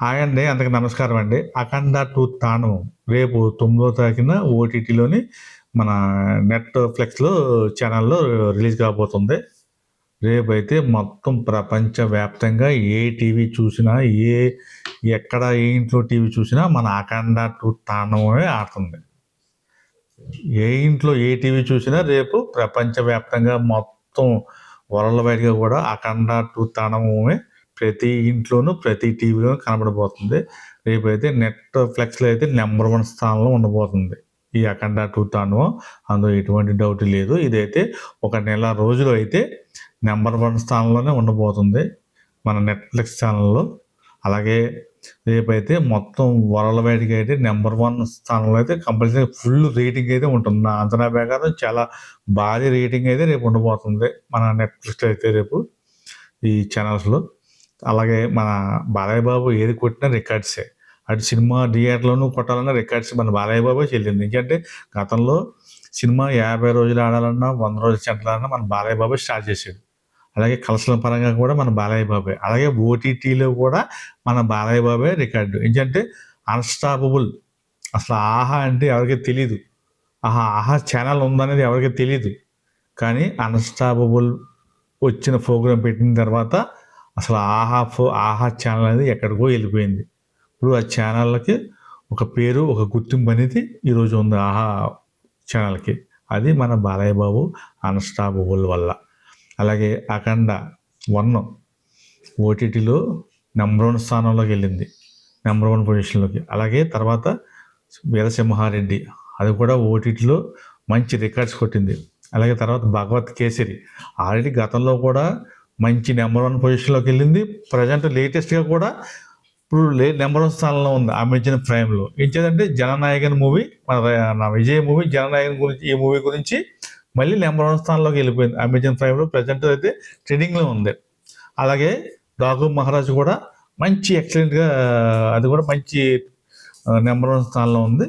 Hi అండి అందరికి నమస్కారం అండి. అఖండ టూ తాను రేపు తొమ్మిదో తారీఖున ఓటీటీలోని మన నెట్ఫ్లిక్స్లో ఛానల్లో రిలీజ్ కాబోతుంది. రేపు అయితే మొత్తం ప్రపంచవ్యాప్తంగా ఏ టీవీ చూసినా ఏ ఎక్కడ ఏ ఇంట్లో టీవీ చూసినా మన అఖండ టూ తానమే ఆడుతుంది. ఏ ఇంట్లో ఏ టీవీ చూసినా రేపు ప్రపంచవ్యాప్తంగా మొత్తం వరల్డ్ వైడ్గా కూడా అఖండ టూ తానమే ప్రతి ఇంట్లోనూ ప్రతి టీవీలోనూ కనబడబోతుంది. రేపైతే నెట్ ఫ్లెక్స్లో అయితే నెంబర్ వన్ స్థానంలో ఉండబోతుంది. ఈ అఖండ టూ తాను అందులో ఎటువంటి డౌట్ లేదు. ఇదైతే ఒక నెల రోజులు అయితే నెంబర్ వన్ స్థానంలోనే ఉండబోతుంది మన నెట్ఫ్లిక్స్ ఛానల్లో అలాగే రేపైతే మొత్తం వరల్డ్ వైడ్కి అయితే నెంబర్ వన్ స్థానంలో అయితే కంపల్సరీ ఫుల్ రేటింగ్ అయితే ఉంటుంది. నా అంచనా ప్రకారం చాలా భారీ రేటింగ్ అయితే రేపు ఉండబోతుంది మన నెట్ఫ్లిక్స్ అయితే రేపు ఈ ఛానల్స్లో అలాగే మన బాలయ్య బాబు ఏది కొట్టినా రికార్డ్సే. అటు సినిమా థియేటర్లోనూ కొట్టాలన్నా రికార్డ్స్ మన బాలయ్య బాబే చెల్లింది. ఎందుకంటే గతంలో సినిమా యాభై రోజులు ఆడాలన్నా వంద రోజులు చెంటాలన్నా మన బాలయ్య బాబే స్టార్ట్ చేసాడు. అలాగే కలసల పరంగా కూడా మన బాలయ్య బాబే. అలాగే ఓటీటీలో కూడా మన బాలయ్య బాబే రికార్డు. ఎందుకంటే అన్స్టాపబుల్. అసలు ఆహా అంటే ఎవరికి తెలియదు ఆహా ఆహా ఛానల్ ఉందనేది ఎవరికి తెలియదు కానీ అన్స్టాపబుల్ వచ్చిన ప్రోగ్రాం పెట్టిన తర్వాత అసలు ఆహా ఫో ఆహా ఛానల్ అనేది ఎక్కడికో వెళ్ళిపోయింది. ఇప్పుడు ఆ ఛానళ్ళకి ఒక పేరు ఒక గుర్తింపు అనేది ఈరోజు ఉంది ఆహా ఛానల్కి అది మన బాలయ్య బాబు అన్స్టాపబుల్ వల్ల. అలాగే అఖండ వన్ ఓటీటీలో నెంబర్ వన్ స్థానంలోకి వెళ్ళింది. నెంబర్ వన్ పొజిషన్లోకి అలాగే తర్వాత వీరసింహారెడ్డి. అది కూడా ఓటీటీలో మంచి రికార్డ్స్ కొట్టింది. అలాగే తర్వాత భగవత్ కేసరి. ఆల్రెడీ గతంలో కూడా మంచి నెంబర్ వన్ పొజిషన్లోకి వెళ్ళింది. ప్రజెంట్ లేటెస్ట్గా కూడా ఇప్పుడు లే నెంబర్ వన్ స్థానంలో ఉంది. అమెజాన్ ప్రైమ్లో ఏంటంటే జననాయకన్ మూవీ మన నా విజయ్ మూవీ జననాయకన్ గురించి ఈ మూవీ గురించి మళ్ళీ నెంబర్ వన్ స్థానంలోకి వెళ్ళిపోయింది. అమెజాన్ ప్రైమ్లో ప్రజెంట్ అయితే ట్రెండింగ్లో ఉంది. అలాగే డాగు మహారాజ్ కూడా మంచి ఎక్సలెంట్గా అది కూడా మంచి నెంబర్ వన్ స్థానంలో ఉంది.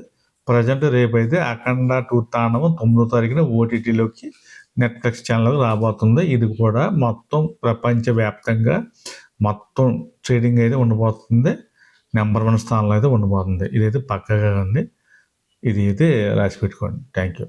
ప్రజెంట్ రేపు అయితే అఖండ టూ తాండవం తొమ్మిదో తారీఖున ఓటీటీలోకి నెట్ఫ్లిక్స్ ఛానల్ రాబోతుంది. ఇది కూడా మొత్తం ప్రపంచవ్యాప్తంగా మొత్తం ట్రేడింగ్ అయితే ఉండబోతుంది. నెంబర్ వన్ స్థానంలో అయితే ఉండబోతుంది. ఇదైతే పక్కగా ఉంది. ఇది అయితే రాసి పెట్టుకోండి. Thank you